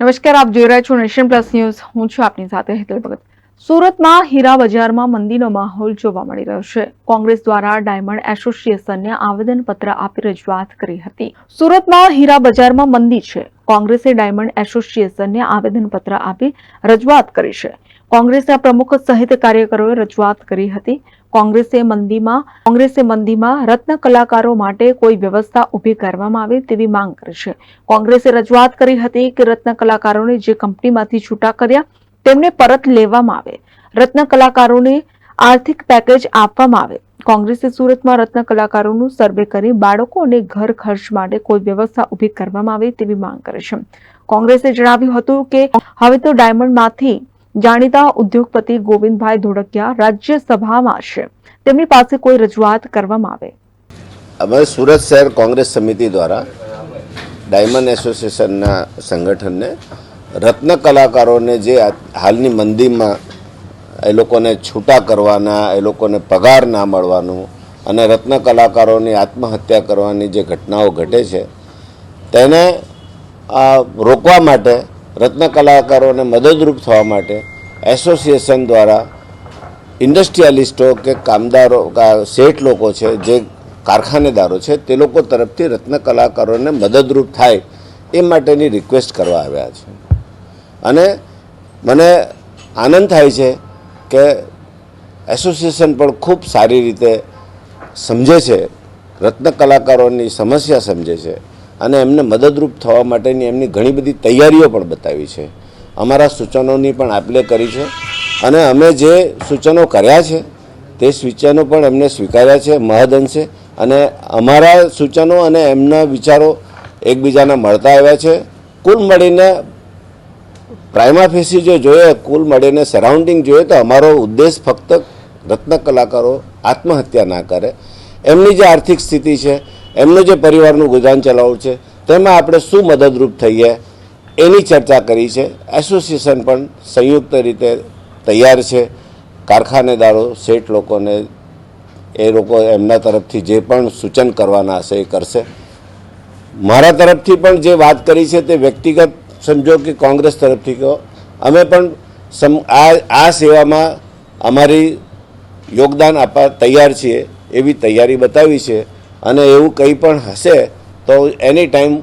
નમસ્કાર, આપ જોઈ રહ્યા છો નેશન પ્લસ ન્યૂઝ. હું છું આપની સાથે હેતલ ભગત. સુરતમાં હીરા બજારમાં મંદીનો માહોલ જોવા મળી રહ્યો છે. કોંગ્રેસ દ્વારા ડાયમંડ એસોસિએશનને આવેદનપત્ર આપી રજૂઆત કરી હતી. સુરતમાં હીરા બજારમાં મંદી છે. કોંગ્રેસે ડાયમંડ એસોસિએશનને આવેદનપત્ર આપી રજૂઆત કરી છે. કોંગ્રેસના પ્રમુખ સહિત કાર્યકરોએ રજૂઆત કરી હતી. કોંગ્રેસે મંદીમાં કોંગ્રેસે મંદીમાં રત્ન કલાકારો માટે કોઈ વ્યવસ્થા ઊભી કરવામાં આવે તેવી માંગ કરી છે. કોંગ્રેસે રજૂઆત કરી હતી કે રત્ન કલાકારોને જે કંપનીમાંથી છૂટા કર્યા તેમને પરત લેવામાં આવે. રત્ન કલાકારોને આર્થિક પેકેજ આપવામાં આવે. કોંગ્રેસે સુરતમાં રત્ન કલાકારોનું સર્વે કરી બાળકો અને ઘર ખર્ચ માટે કોઈ વ્યવસ્થા ઊભી કરવામાં આવે તેવી માંગ કરી છે. કોંગ્રેસે જણાવ્યું હતું કે હવે તો ડાયમંડમાંથી જાણીતા ઉદ્યોગપતિ ગોવિંદભાઈ ધોળકિયા રાજ્યસભામાં છે. તેમની પાસે કોઈ રજૂઆત કરવામાં આવે. અમે સુરત શહેર કોંગ્રેસ સમિતિ દ્વારા ડાયમંડ એસોસિએશનના સંગઠનને રત્ન કલાકારોને જે હાલની મંદીમાં એ લોકોને છૂટા કરવાના, એ લોકોને પગાર ના મળવાનું અને રત્ન કલાકારોની આત્મહત્યા કરવાની જે ઘટનાઓ ઘટે છે, તેને રોકવા માટે, રત્ન કલાકારોને મદદરૂપ થવા માટે એસોસિએશન દ્વારા ઇન્ડસ્ટ્રીયાલિસ્ટો કે કામદારો શેઠ લોકો છે, જે કારખાનેદારો છે, તે લોકો તરફથી રત્ન કલાકારોને મદદરૂપ થાય એ માટેની રિક્વેસ્ટ કરવા આવ્યા છે. અને મને આનંદ થાય છે કે એસોસિએશન પણ ખૂબ સારી રીતે સમજે છે, રત્ન કલાકારોની સમસ્યા સમજે છે અને એમને મદદરૂપ થવા માટેની એમની ઘણી બધી તૈયારીઓ પણ બતાવી છે. અમારા સૂચનોની પણ આપલે કરી છે. અને અમે જે સૂચનો કર્યા છે, તે સૂચનો પણ એમને સ્વીકાર્યા છે, મહદઅંશે. અને અમારા સૂચનો અને એમના વિચારો એકબીજાને મળતા આવ્યા છે. કુલ મળીને પ્રાઇમા ફેસી જો જોઈએ, કુલ મળીને સરાઉન્ડિંગ જોઈએ તો અમારો ઉદ્દેશ ફક્ત રત્ન કલાકારો આત્મહત્યા ના કરે. એમની જે આર્થિક સ્થિતિ છે, એમનું જે પરિવારનું ગુજરાન ચલાવવું છે, તેમાં આપણે શું મદદરૂપ થઈએ? એની ચર્ચા કરી છે. એસોસિએશન પણ સંયુક્ત રીતે તૈયાર છે. કારખાનેદારો શેઠ લોકોને, એ લોકો એમના તરફથી જે પણ સૂચન કરવાના હશે એ કરશે. મારા તરફથી પણ જે વાત કરી છે તે વ્યક્તિગત સમજો કે કોંગ્રેસ તરફથી કહો. અમે પણ સમ, આ આ સેવામાં અમારી યોગદાન આપવા તૈયાર છીએ, એવી તૈયારી બતાવી છે. અને એવું કંઈ પણ હશે તો એની ટાઈમ